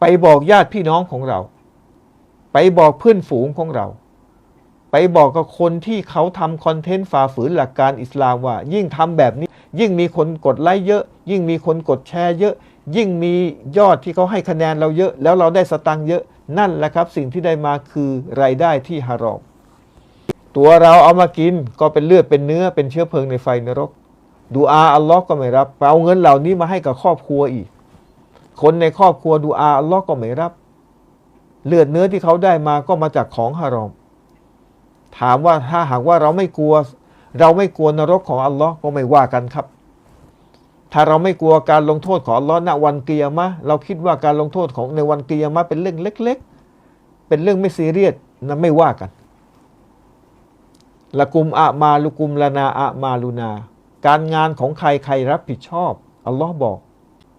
ไปบอกญาติพี่น้องของเรา ไปบอกเพื่อนฝูงของเรา ไปบอกกับคนที่เขาทำคอนเทนต์ฝ่าฝืนหลักการอิสลามว่า ยิ่งทำแบบนี้ ยิ่งมีคนกดไลค์เยอะ ยิ่งมีคนกดแชร์เยอะ ยิ่งมียอดที่เขาให้คะแนนเราเยอะ แล้วเราได้สตังค์เยอะนั่นแหละครับ สิ่งที่ได้มาคือรายได้ที่ฮารอมตัวเราเอามากินก็เป็นเลือดเป็นเนื้อเป็นเชื้อเพลิงในไฟนรกดูอาอัลลอฮ์ก็ไม่รับเอาเงินเหล่านี้มาให้กับครอบครัวอีก คนในครอบครัวดูอาอัลลอฮ์ก็ไม่รับ เลือดเนื้อที่เขาได้มาก็มาจากของฮารอม ถามว่าถ้าหากว่าเราไม่กลัว เราไม่กลัวนรกของอัลลอฮ์ก็ไม่ว่ากันครับ ถ้าเราไม่กลัวการลงโทษของอัลลอฮ์ณวันกิยามะเราคิดว่าการลงโทษของในวันกิยามะเป็นเรื่องเล็ก ๆ เป็นเรื่องไม่ซีเรียสนะไม่ว่ากันละกุมอะมาลุกุมละนาอะมาลุนา การงานของใครใครรับผิดชอบ อัลลอฮ์บอก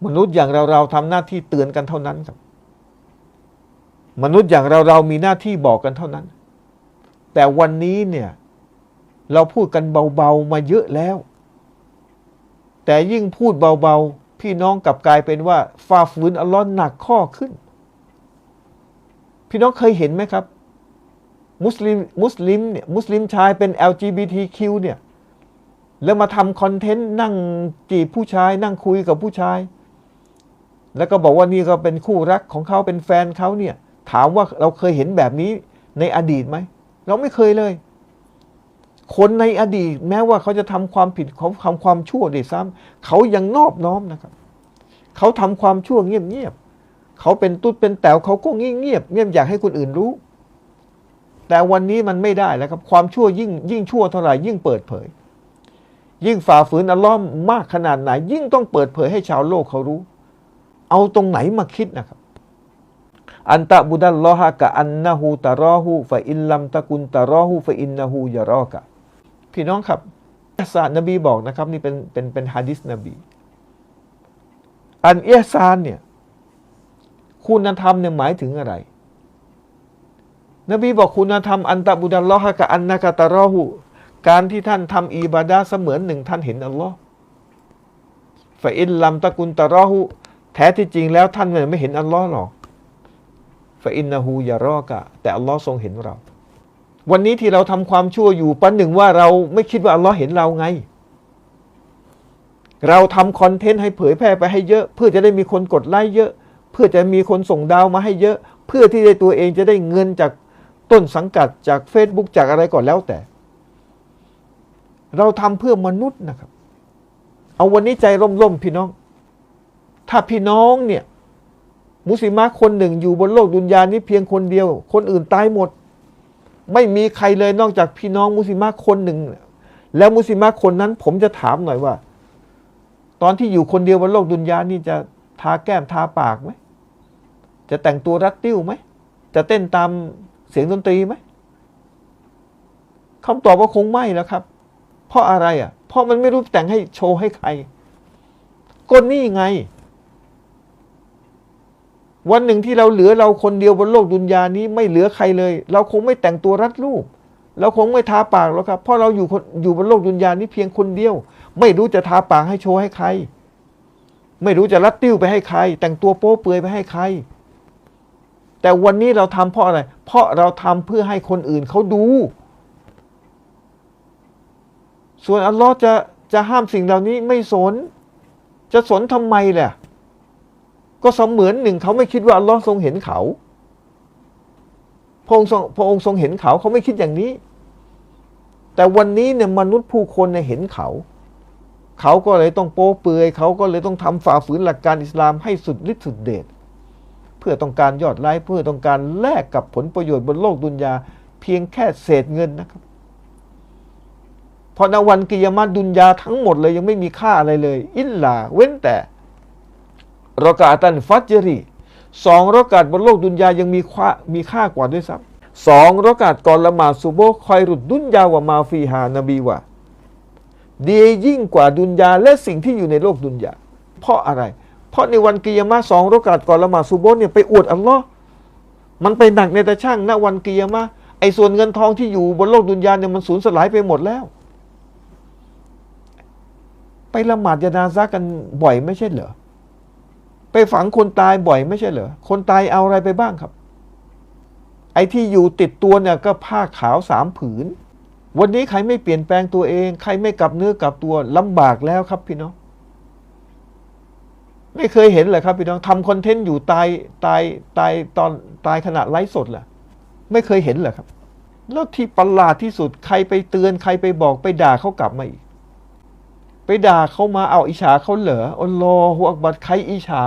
มนุษย์อย่างเราเราทำหน้าที่เตือนกันเท่านั้นครับ มนุษย์อย่างเราเรามีหน้าที่บอกกันเท่านั้น แต่วันนี้เนี่ยเราพูดกันเบาๆมาเยอะแล้ว แต่ยิ่งพูดเบาๆ พี่น้องกลับกลายเป็นว่าฝ่าฝืนอัลลอฮ์หนักข้อขึ้น พี่น้องเคยเห็นไหมครับ มุสลิมมุสลิมเนี่ยมุสลิมชายเป็น LGBTQ เนี่ยแล้วมาทำคอนเทนต์นั่งจีบผู้ชาย นั่งคุยกับผู้ชาย แล้วก็บอกว่านี่ก็เป็นคู่รักของเขาเป็นแฟนเขาเนี่ย ถามว่าเราเคยเห็นแบบนี้ในอดีตไหม เราไม่เคยเลย คนในอดีตแม้ว่าเขาจะทำความผิดเขาทำความชั่วด้วยซ้ำเขายังนอบน้อมนะครับ เขาทำความชั่วเงียบๆเขาเป็นตุ๊ดเป็นแต๋วเขาก็เงียบเงียบเงียบอยากให้คนอื่นรู้ แต่วันนี้มันไม่ได้แล้วครับ ความชั่วยิ่งยิ่งชั่วเท่าไหร่ยิ่งเปิดเผย ยิ่งฝ่าฝืนอัลลอฮ์มากขนาดไหน ยิ่งต้องเปิดเผยให้ชาวโลกเขารู้ เอาตรงไหนมาคิดนะครับ อันตะบุดัลลอฮะกะอันนะฮูตะรอฮูฟะอินลัมตะกุนตะรอฮูฟะอินนะฮูยะรอกะพี่น้องครับอิสานนบีบอกนะครับ นี่เป็นเป็นเป็นฮะดิษนบี อันเอซานเนี่ยคุณธรรมเนี่ยหมายถึงอะไร นบีบอกคุณธรรมอันตะบุดัลลอฮะกะอันนะกะตะรอฮูการที่ท่านทำอิบาดาเสมือนหนึ่งท่านเห็นอัลลอฮ์ฟะอินลัมตะกุนตะรอฮู ท้ที่จริงแล้วท่านไม่เห็นอัลลอฮ์หรอกฟะอินนะฮูยารอกะ แต่อัลลอฮ์ทรงเห็นเรา วันนี้ที่เราทำความชั่วอยู่ปันหนึ่งว่าเราไม่คิดว่าอัลลอฮ์เห็นเราไง เราทำคอนเทนต์ให้เผยแพร่ไปให้เยอะ เพื่อจะได้มีคนกดไลค์เยอะ เพื่อจะมีคนส่งดาวมาให้เยอะ เพื่อที่ได้ตัวเองจะได้เงินจากต้นสังกัดจาก Facebook จากอะไรก่อนแล้วแต่ เราทำเพื่อมนุษย์นะครับ เอาวันนี้ใจร่มๆพี่น้อง ถ้าพี่น้องเนี่ย มุสลิมะคนหนึ่งอยู่บนโลกดุนยานี้เพียงคนเดียว คนอื่นตายหมด ไม่มีใครเลยนอกจากพี่น้องมุสลิมะคนหนึ่ง แล้วมุสลิมะคนนั้น ผมจะถามหน่อยว่า ตอนที่อยู่คนเดียวบนโลกดุนยานี่จะทาแก้มทาปากไหมจะแต่งตัวรัดติ้วไหมจะเต้นตามเสียงดนตรีไหมคำตอบว่าคงไม่แล้วครับ เพราะอะไรอะ เพราะมันไม่รู้แต่งให้โชว์ให้ใคร ก็นี่ไง วันหนึ่งที่เราเหลือเราคนเดียวบนโลกดุนยานี้ไม่เหลือใครเลย เราคงไม่แต่งตัวรัดรูป เราคงไม่ทาปากแล้วครับ เพราะเราอยู่คนอยู่บนโลกดุนยานี้เพียงคนเดียว ไม่รู้จะทาปากให้โชว์ให้ใคร ไม่รู้จะรัดติ้วไปให้ใคร แต่งตัวโป๊เปือยไปให้ใคร แต่วันนี้เราทำเพราะอะไร เพราะเราทำเพื่อให้คนอื่นเขาดู ส่วนอัลลอฮ์จะจะห้ามสิ่งเหล่านี้ไม่สน จะสนทำไมแหละ ก็เสมือนหนึ่งเขาไม่คิดว่าอัลลอฮ์ทรงเห็นเขาพระองค์ทรงพระองค์ทรงเห็นเขาเขาไม่คิดอย่างนี้ แต่วันนี้เนี่ยมนุษย์ผู้คนเนี่ยเห็นเขา เขาก็เลยต้องโป๊เปือยเขาก็เลยต้องทำฝ่าฝืนหลักการอิสลามให้สุดฤทธิ์สุดเดชเพื่อต้องการยอดไลค์เพื่อต้องการแลกกับผลประโยชน์บนโลกดุนยาเพียงแค่เศษเงินนะครับพอในวันกิยามะดุนยาทั้งหมดเลยยังไม่มีค่าอะไรเลย อิลลาเว้นแต่ รอกาตันฟัจรีสองรอกาตบนโลกดุนยายังมีค่ามีค่ากว่าด้วยซ้ำสองรอกาตก่อนละหมาดซุโบคอยรุดดุนยาวะมาฟีฮานบีว่าดียิ่งกว่าดุนยาและสิ่งที่อยู่ในโลกดุนยา เพราะอะไร เพราะในวันกิยามะสองรอกาตก่อนละหมาดซุโบเนี่ยไปอวดอัลลอฮ์มันไปหนักในตาช่างณวันกิยามะไอ้ส่วนเงินทองที่อยู่บนโลกดุนยาเนี่ยมันสูญสลายไปหมดแล้ว ไปละหมาดยานาซากันบ่อยไม่ใช่เหรอ ไปฝังคนตายบ่อยไม่ใช่เหรอ คนตายเอาอะไรไปบ้างครับ ไอ้ที่อยู่ติดตัวเนี่ยก็ผ้าขาวสามผืน วันนี้ใครไม่เปลี่ยนแปลงตัวเอง ใครไม่กลับเนื้อกลับตัวลำบากแล้วครับพี่น้อง ไม่เคยเห็นเลยครับพี่น้องทำคอนเทนต์อยู่ตายตายตายตอนตายขณะไลฟ์สดแหละไม่เคยเห็นเหรอครับ แล้วที่ประหลาดที่สุดใครไปเตือนใครไปบอกไปด่าเขากลับมาอีก ไปด่าเขามาเอาอิจฉาเขาเหรออัลลอฮฺอักบัดใครอิจฉา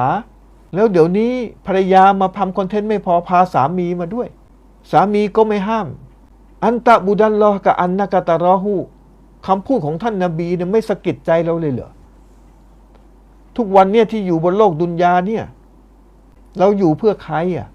แล้วเดี๋ยวนี้ภรรยามาทำคอนเทนต์ไม่พอพาสามีมาด้วย สามีก็ไม่ห้าม อันตะบุดัลลอกับอันนากาตารอฮูคำพูดของท่านนาบีเนี่ยไม่สะกิดใจเราเลยเหรอทุกวันเนี่ยที่อยู่บนโลกดุนยาเนี่ย เราอยู่เพื่อใครอะ